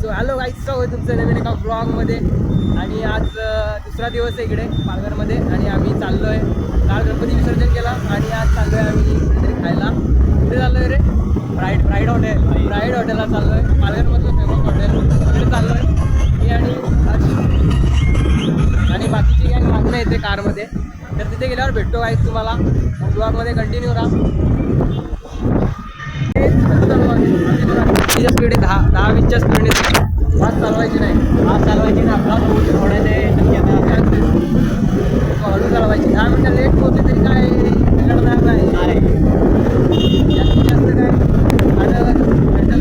So hello guys स्वागत आहे तुमचं नवीन एका ब्लॉगमध्ये आणि आज दुसरा दिवस आहे इकडे पालघरमध्ये. आणि आम्ही चाललो आहे काल गणपती विसर्जन केला आणि आज चाललो आहे आम्ही कुठेतरी खायला. कुठे चाललो आहे रे? प्राईड फ्राईड हॉटेल फ्राईड हॉटेलला चाललो आहे पालघरमधलं फेमस हॉटेल तिकडे चाललो आहे मी आणि हर्ष. आणि बाकीची काही मागणं येते कारमध्ये. तर तिथे गेल्यावर भेटतो गाईज तुम्हाला. ब्लॉगमध्ये कंटिन्यू राहा. तिच्या स्पीड आहे दहा दहा वीसच्या स्पीडने फास्ट चालवायची नाही. फास्ट चालवायची ना होऊ होण्याचे शक्यता हळू चालवायची. दहा मिनटं लेट पोहोचले तरी काय बिघडणार नाही. जास्तीत जास्त काय? माझं mental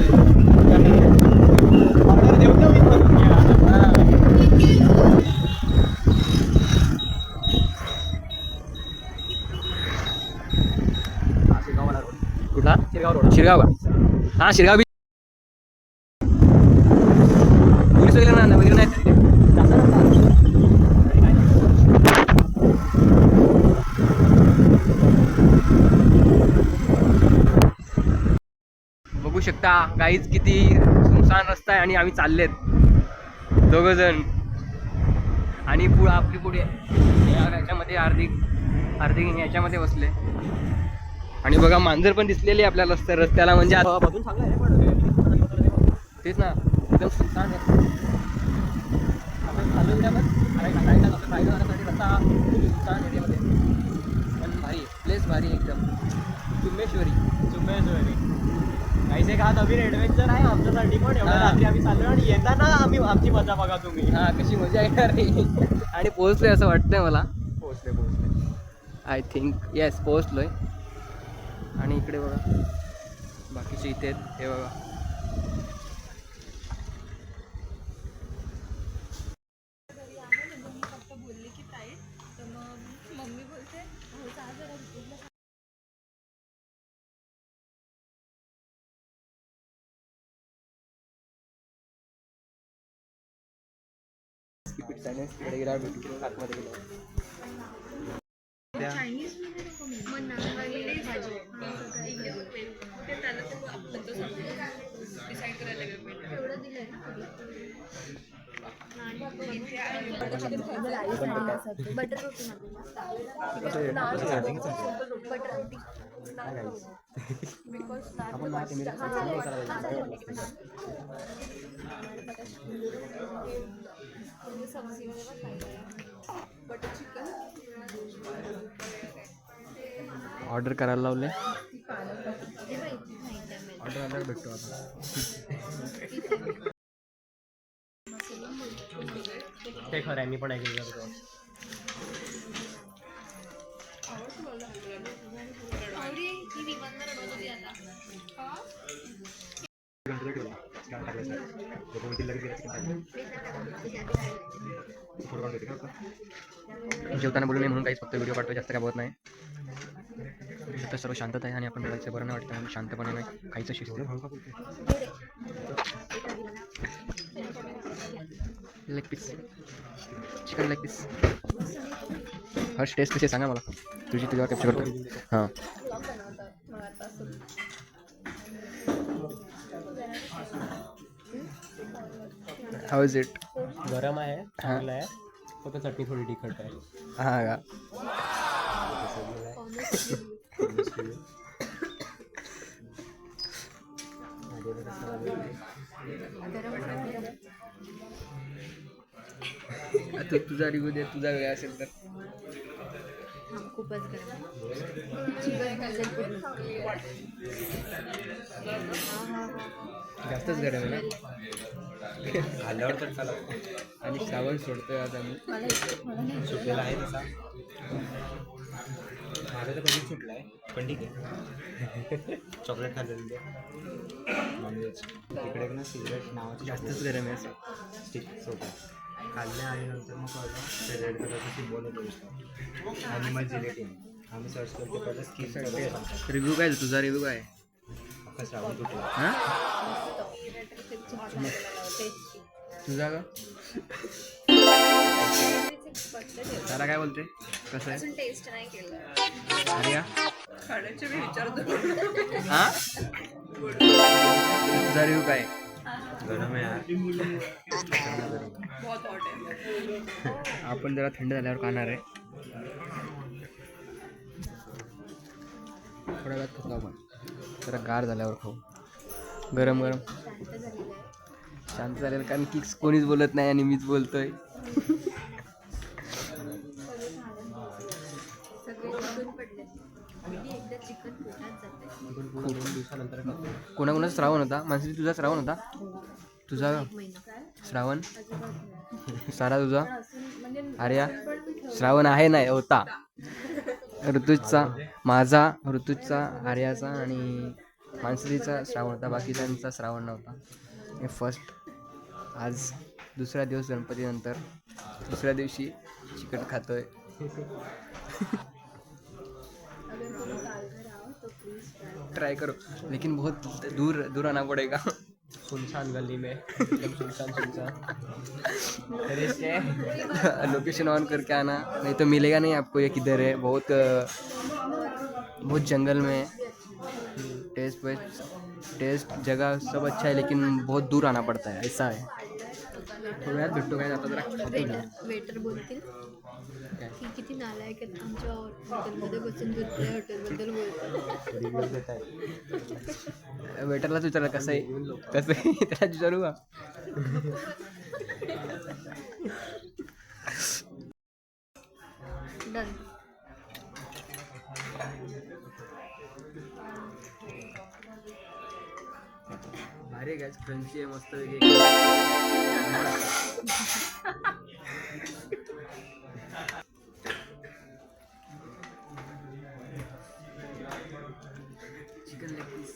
हां. कुठला शिरगाव रोड शिरगाव का हा शिरगाव बीच पोलीस वगैरे ना वगैरे नाही बघू शकता गाईच किती सुनसान रस्ता आहे आणि आम्ही चाललेत. दोघ जण. आणि पुढं आपली पुढे याच्यामध्ये हार्दिक हार्दिक याच्यामध्ये बसले. आणि बघा मांजर पण दिसलेली आहे आपल्याला रस्त्या रस्त्याला म्हणजे तेच ना. एकदम उद्या पण भारी प्लेस भारी एकदम. चुम्मेश्वरी काहीच एक हा नवीन ऍडव्हेंचर आहे आमच्यासाठी पण. एवढ्या. रात्री आम्ही चाललो आणि येताना आम्ही आमची मजा बघा तुम्ही. हा कशी मजा येणार आणि पोहोचलोय असं वाटतंय मला. पोहोचले पोहोचले आय थिंक येस पोहोचलोय. आणि इकडे बघा. बाकीचे इथे आहेत. हे बघा. फक्त बोलले की टाईट तर मग मम्मी बोलते जरा चायनीज पण तो डिसाईड करायला आणि इथे बटर रोटी बटर रोटी सब्जी बटर चिकन ऑर्डर करायला लावले. हे. ऑर्डर आल्यावर भेटतो आता. ते खरं आहे मी पण ऐकलं करतो जेवताना बोलू नये म्हणून काहीच फक्त व्हिडिओ काढतो जास्त काय बघत नाही. तर सर्व शांतता आहे आणि आपण रडायचं बरं नाही वाटतं शांतपणे नाही खायचं शिस्त. Leg piece chicken leg piece Harsh taste कशी सांगा मला. तुझी तुझ्यावर कॅप्चर करतो. हां. हाऊ इज इट गरम आहे चांगलं आहे. फक्त चटणी थोडी तिखट आहे. हां का? आता तुझा रिव्ह्यू दे तुझा वेळ असेल तर. खूपच जास्तच गरम आहे ना? खाल्ल्यावर तर चला आणि श्रावण सोडतोय आता मी. सुटलेला आहे तसा. माझं तर कधीच सुटला आहे पण ठीक आहे. चॉकलेट खाल्लेलं ते. नॉनव्हेज तिकडे ना सिगरेट नावाची जास्तच गरम आहे असं. स्टिक होतं खाल्लं आणि नंतर मग कळलं ते रेड कलरचं सिम्बॉल होतं ॲनिमल जिलेटिन आम्ही सर्च करतो पहिलं स्किन करतो रिव्ह्यू काय तुझा रिव्ह्यू काय? अख्खा श्रावण तुटला. हां? तुझा का? काय बोलते? कसं आहे? अजून टेस्ट नाही केलं. खाण्याचे मी विचारतो हा? तुझा काय? गरम आहे यार. बहुत हॉट आपण जरा थंड झाल्यावर खाणार आहे. थोड्या वेळात खातो आपण. जरा गार झाल्यावर खाऊ. गरम गरम. शांत झालेलं कारण की कोणीच बोलत नाही आणि मीच बोलतोय. एकदा चिकन पोटात जाते दिवसानंतर कोणाकोणाचा श्रावण होता? माणसाची तुझा श्रावण होता? तुझा? महिना. श्रावण? सारा तुझा? आर्या? श्रावण आहे नाही होता. ऋतूजचा माझा ऋतूजचा आर्याचा आणि मानसरीचा श्रावण होता. बाकीच्यांचा श्रावण नव्हता. फर्स्ट आज दुसरा दिवस गणपतीनंतर. दुसऱ्या दिवशी चिकन खातोय. ट्राई करो। लेकिन बहुत दूर दूर आना पड़ेगा। सुनसान गली में एकदम सुनसान सुनसान। फिर इसके लोकेशन ऑन करके आना नहीं तो मिलेगा नहीं आपको ये किधर है? बहुत बहुत जंगल में। है टेस्ट वेस्ट टेस्ट जगह सब अच्छा है लेकिन बहुत दूर आना पड़ता है ऐसा है। तो वेळात भेटतो काय आता जरा। वेटर ना. की किती नालायक आहेत आमच्या हॉटेलमध्ये बसून दुसऱ्या हॉटेलबद्दल बोलतात. वेटरलाच विचारलं कसं आहे? कसं आहे? त्याला विचारू का? डन भारी काय क्रंची आहे मस्त वेगळी चिकन लेग पीस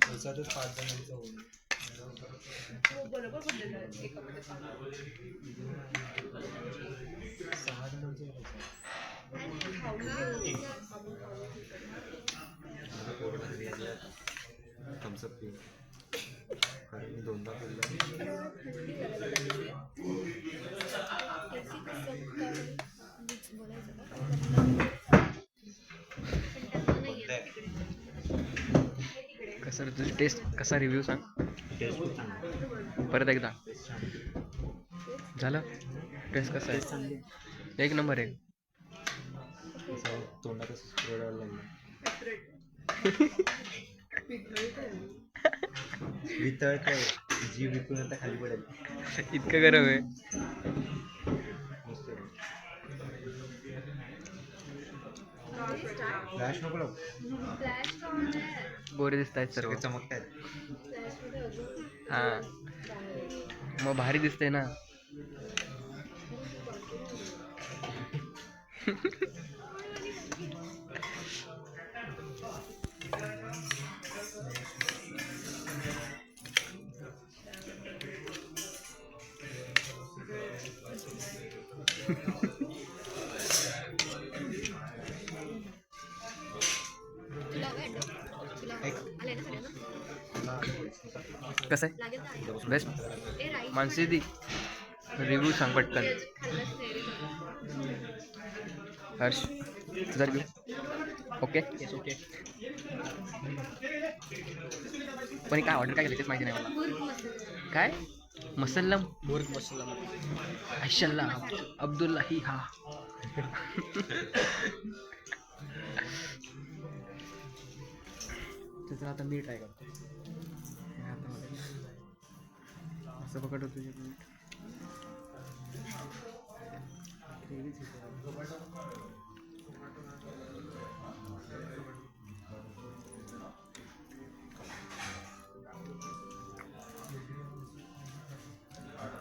त्याच्यातच पाच जणांचं होईल सहा जणांचं होईल थम्सअप पी कारण मी दोनदा पिल्लं कसं रे तुझी टेस्ट कसा रिव्ह्यू सांग? टेस्ट खूप चांगला परत एकदा. झालं? टेस्ट कसा आहे? एक नंबर आहे. असं तोंडात असं रडायला लागलं. वितळत आहे जीव विकून आता खाली पडेल. इतकं गरम आहे. मस्त फ्लॅश नको. गोरे दिसत आहेत सर्व चमकतायत. हां. मग भारी दिसतंय ना. कसं आहे. बेस्ट मानसी दी रिव्ह्यू सांग पटकन. हर्ष तुझा रिव्ह्यू ओके ओके पण हे काय ऑर्डर काय केलं तेच माहिती नाही मला. काय? मसल्लम. मुर्ग मसल्लम. अशल्ला अब्दुल्लाही हा. त्याचं आता मी ट्राय करतो हे हातामध्ये. असं पकड होतं तुझ्या मीठ Gravy च येते.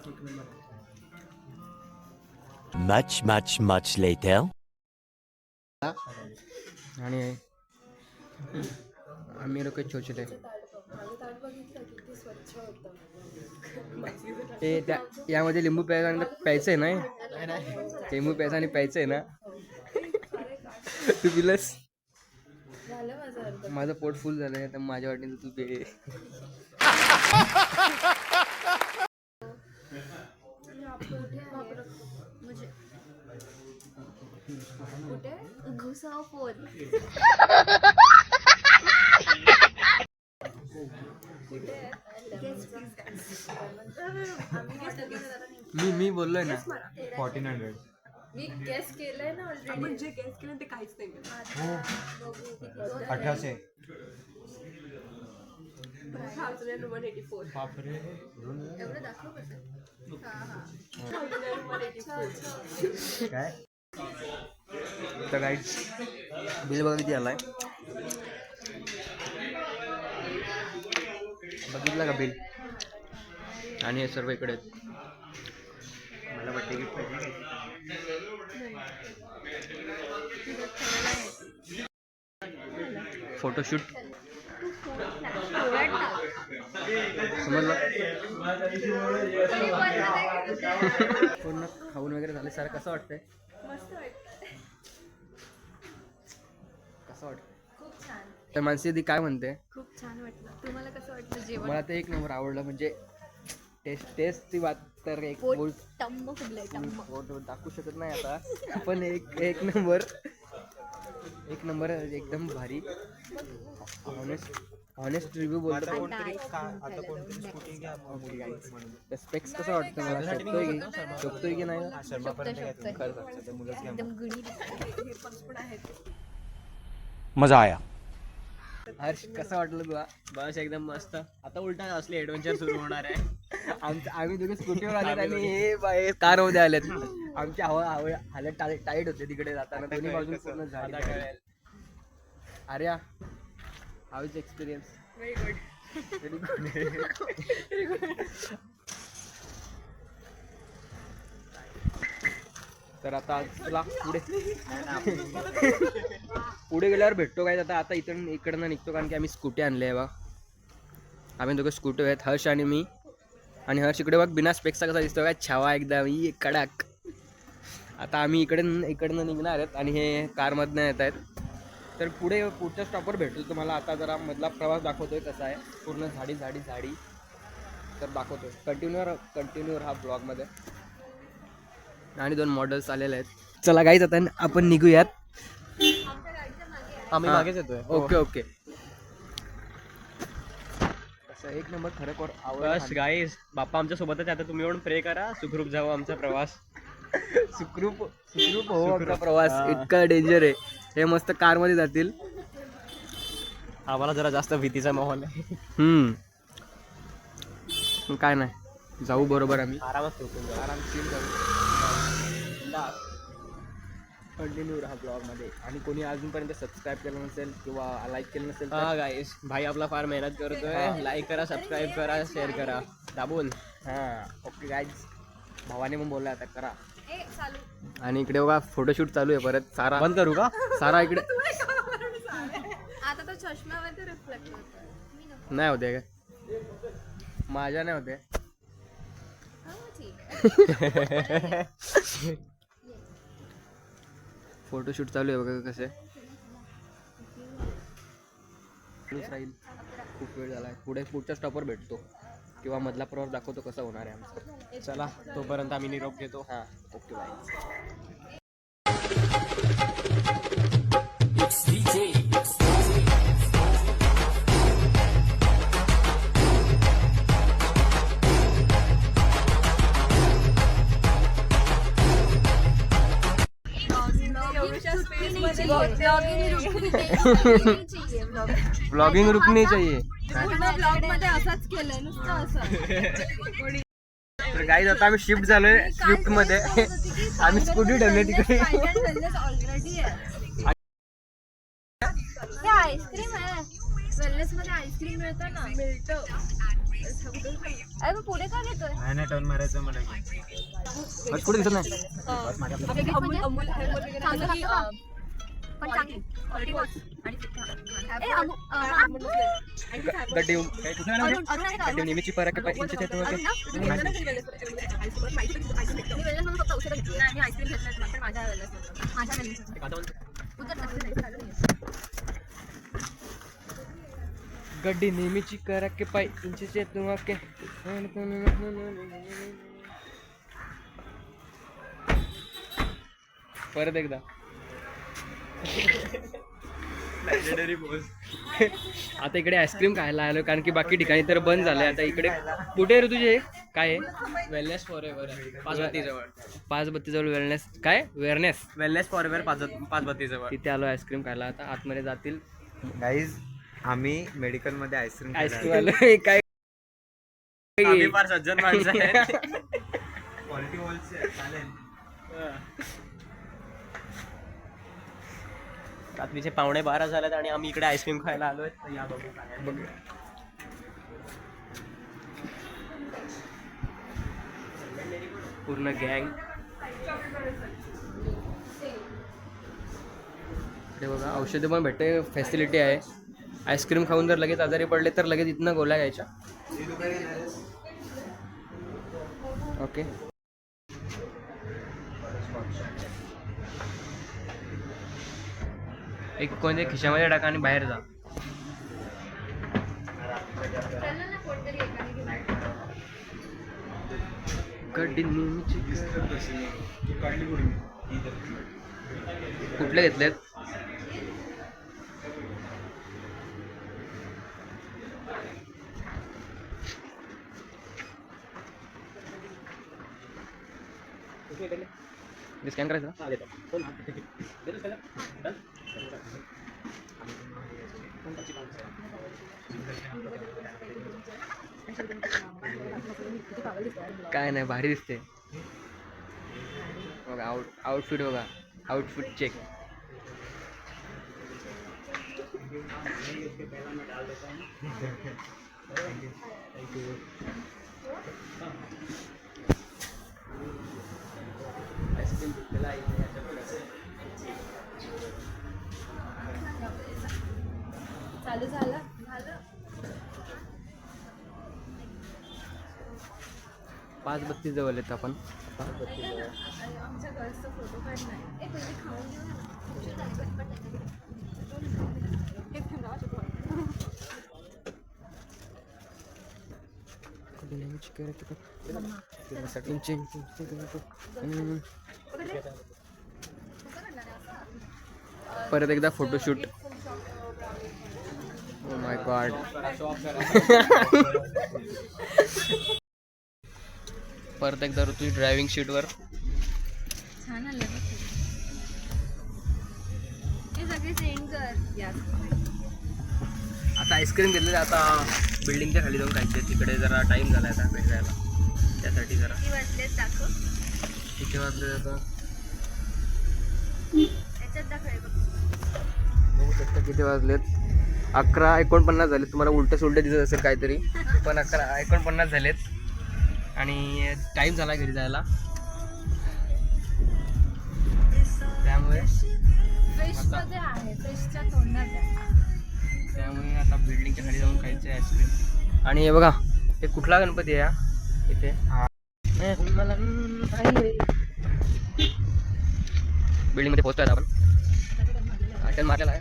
एक number Much, much, much later. आणि आम्ही लोक छोचले. ते त्या यामध्ये लिंबू प्यायचा आणि प्यायचं आहे ना? हे? लिंबू प्यायचा आणि प्यायचं आहे ना तू पिलस? झालं माझं पोट फुल झालंय तर माझ्या वाटेने तू पे. कुठे? घुसाव फोन मी मी बोललोय ना फोर्टीन हंड्रेड मी गेस केलंय ना ऑलरेडी म्हणजे गेस केलं ते काहीच नाही अठराशे. बापरे. एवढं दाखव कसं? काय तर काय बिल बघा किती आलाय. बघितलं का बिल? आणि हे सर्व इकडे आहेत. पाहिजे फोटोशूट. समजलं? पूर्ण खाऊन वगैरे झाले. सर कसं वाटतंय? कसं वाटतं तर मानसी ती काय म्हणते? खूप छान वाटलं. तुम्हाला कसं वाटलं जेवण? मला ते एक नंबर आवडलं. म्हणजे टेस्ट टेस्ट ती बात तर एक पोट फुगलंय दाखवू शकत नाही आता. पण एक एक नंबर एक नंबर एकदम भारी. ऑनेस्ट ऑनेस्ट रिव्ह्यू बोलतो कोणतरी का- आता कोणतरी स्कूटी घ्या म्हणून स्पेक्स कसं वाटतं मला? शोधतोय की शोधतोय की नाही? हा, शर्मापर्यंत घ्या तुम्ही. खरं सांग. सध्या मुलंच घ्या एकदम गुणी मजा आया. हर्ष कसं वाटलं तुला बस एकदम मस्त. आता उलटा असले ऍडव्हेंचर सुरू होणार आहे. आमचं आम्ही दोघे स्कूटीवर आलेत आणि हे बाय कारमध्ये आलेत. आमची हवा हवा हालत टाईट टाईट होते तिकडे जाताना. दोन्ही बाजून पूर्ण झाली. अरे how is experience very good very good तर आता चला पुढे. पुढे गेल्यावर भेटतो काय आता आता इकडून इकडनं निघतो कारण की आम्ही स्कूटी आणली आहे बा. आम्ही दोघं स्कूटी आहेत हर्ष आणि मी. आणि हर्ष इकडे बघ बिना स्पेक्सचा कसा दिसतो काय छावा एकदम ई कडक. आता आम्ही इकडे इकडनं निघणार आहेत आणि हे कारमधनं येत आहेत. तर पुढे पुढच्या स्टॉपवर भेटतो तुम्हाला. आता जरा मधला प्रवास दाखवतोय कसा आहे. पूर्ण झाडी झाडी झाडी. तर दाखवतोय. कंटिन्यूअर कंटिन्यूअर हा ब्लॉगमध्ये आणि दोन मॉडेल्स आलेले आहेत. चला गाईच आता आपण निघूयात. आम्ही हा. मागेच येतोय. Okay okay. तसं एक नंबर खरं बस गाईस बाप्पा आमच्या सोबतच. आता तुम्ही येऊन प्रे करा. सुखरूप जाऊ आमचा प्रवास. सुखरूप सुखरूप हो आमचा प्रवास. हा. इतका डेंजर आहे. हे मस्त कारमध्ये जातील. आम्हाला जरा जास्त भीतीचा माहोल आहे. हम्म. काय नाही. जाऊ बरोबर आम्ही. आरामात. आरामशीर जाऊ. कंटिन्यू राहा ब्लॉगमध्ये आणि कोणी अजूनपर्यंत सबस्क्राईब केलं नसेल किंवा लाईक केलं नसेल हा गाईस भाई आपला फार मेहनत करतोय. लाईक करा सबस्क्राईब करा शेअर करा. दाबून. हां ओके गाईज भावाने पण बोलला आता करा. ए चालू. आणि इकडे बघा फोटोशूट चालू आहे परत. सारा बंद करू का? सारा इकडे आता तो चष्म्यावरती रिफ्लेक्ट होतोय मी नको. नाही होते काय माझ्या नाही होते. हो फोटोशूट चालू आहे बघा कसे. चालूच राहील. खूप वेळ झाला पुढे पुढच्या स्टॉपवर भेटतो. किंवा मधला प्रवास दाखवतो कसा होणार आहे आमचा. चला तोपर्यंत आम्ही निरोप घेतो. हां. ओके बाय ब्लॉगिंग रुकनी चाहिए। ब्लॉगमध्ये असंच केलंय नुसतं असं. तर गाईज आता आम्ही शिफ्ट झालोय स्विफ्टमध्ये आम्ही स्कूटी ठेवली तिकडे. आईस्क्रीम आहे. वेलनेस मध्ये आईस्क्रीम मिळतं ना? मिळतं. अरे मग पुढे का घेतोय? नाही नाही टर्न मारायचं मला. कुठे दिसत नाही? पण चांगली. गड्डी? अरुण? नेहमीची परत इंच ते अरुण? ना? मी वेलनेस म्हणून फक्त औषधं घेतली. माझ्या वेलनेस. माझ्या वेलनेस. गड्डी नेहमीची करा के पाय. के परत एकदा. आता इकडे आईस्क्रीम खायला आलो कारण की बाकी ठिकाणी तर बंद झालंय. आता इकडे कुठे आहे रे तुझे? काय आहे? वेलनेस फॉर एव्हर पाच बत्ती जवळ पाच बत्ती जवळ वेलनेस काय? वेअरनेस वेलनेस फॉर एव्हर पाच पाच बत्ती जवळ तिथे आलो आईस्क्रीम खायला. आता आतमध्ये जातील. गाईज आम्ही मेडिकलमध्ये आईस्क्रीम आईस्क्रीम आलो. काय? फार सज्जन माणसं क्वालिटी चालेल. रात्रीचे पावणे बारा झालेत आणि आम्ही इकडे आईस्क्रीम खायला आलो तर या बघू काय आहे. पूर्ण गँग इकडे बघा औषधं पण भेटते फॅसिलिटी आहे. आईस्क्रीम खाऊन जर लगेच आजारी पडले तर लगेच इथनं गोळ्या घ्यायच्या. ओके एक कोणत्या खिशामध्ये टाका आणि बाहेर जा. कुठले घेतलेत? स्कॅन करायचं काय नाही भारी दिसते. बघा आउट आउटफिट बघा. आउटफिट चेक चालू झाला? पाच बत्तीस जवळ येत आपण. आमच्या गर्ल्सचा फोटो काढणार परत एकदा फोटोशूट माय गॉड परत एकदा ऋतू ड्रायव्हिंग शीटवर छान आलं बघ. हे सगळे सेंड कर. या आता आईस्क्रीम घेतलेले आता बिल्डिंगच्या खाली जाऊन खायचे तिकडे जरा टाइम झाला आता भेट जायला त्यासाठी जरा. किती वाजले आता? बघू शकता किती वाजलेत. अकरा एकोणपन्नास झालेत. तुम्हाला उलट सुलट दिसत असेल काहीतरी. पण अकरा एकोणपन्नास झालेत. आणि टाईम झाला घरी जायला. त्यामुळे त्यामुळे आता बिल्डिंगच्या खाली जाऊन खायचं आईस्क्रीम आणि हे बघा हे कुठला गणपती आहे हा? इथे. बिल्डिंगमध्ये पोहोचतोय आपण. मारलेला आहे.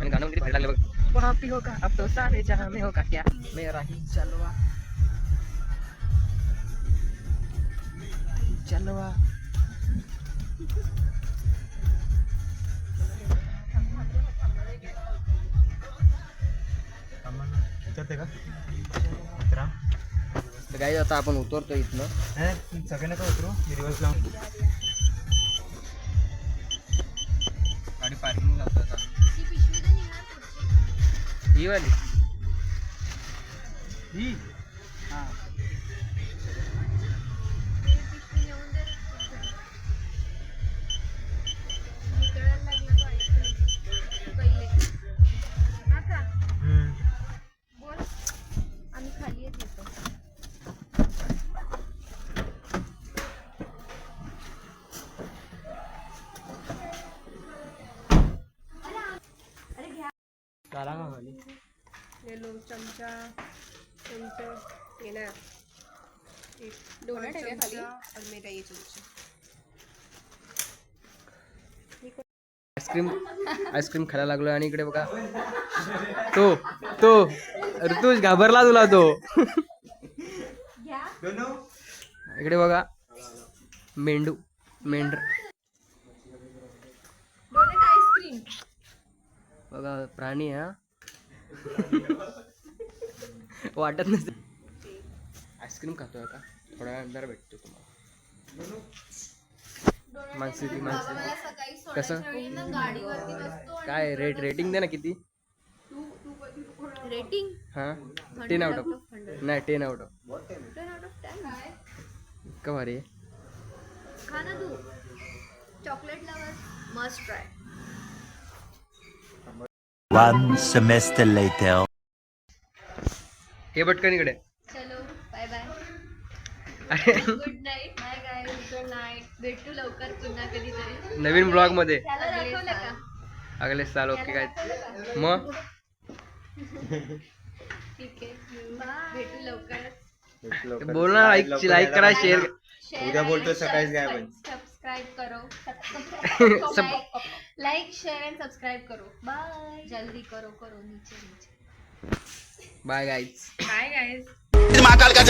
आणि गाणं किती भारी लागलं बघ. वहाँ पे होगा। अब तो सारे जहाँ में होगा क्या? मेरा ही चलवा चलवा का अकरा तर काही आता आपण उतरतो इथनं. सगळे नका उतरू? रिवर्स लावून. એ વાલી હી आईस्क्रीम खायला लागलो आणि इकडे बघा. तो तो ऋतुज घाबरला तुला तो. इकडे बघा. मेंढू मेंढर. बघा प्राणी हा. वाटत नाही आईस्क्रीम खातोय का? थोड्या वेळानंतर भेटतो तुम्हाला. मानसी ती मानसी कसं? काय रेट रेटिंग दे ना किती? रेटिंग हा? टेन आउट ऑफ नाही ten out of ten out of ten का भारी आहे खा ना तू. Chocolate lover must try One semester later. हे पटकन इकडे. चलो बाय बाय अरे. गुड नाईट बाय गाईज भेटू लवकर पुन्हा कधीतरी. नवीन ब्लॉगमध्ये त्याला दाखवलं का? अगले साल ओके काय मग? ठीक आहे. भेटू लवकरच बोल ना लाईक लाईक करा शेअर उद्या बोलतो सकाळीच काय पण सब्सक्राइब करो. लाइक शेयर एंड सब्सक्राइब करो. बाय जल्दी करो करो नीचे नीचे. Bye guys bye guys Mahakal का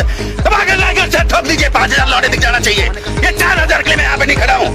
महाकाल लाइगर ठोक दीजिए पाँच हजार लौटे दिख जाना चाहिए। ये चार हजार के लिए मैं यहाँ पे नहीं खड़ा हूँ।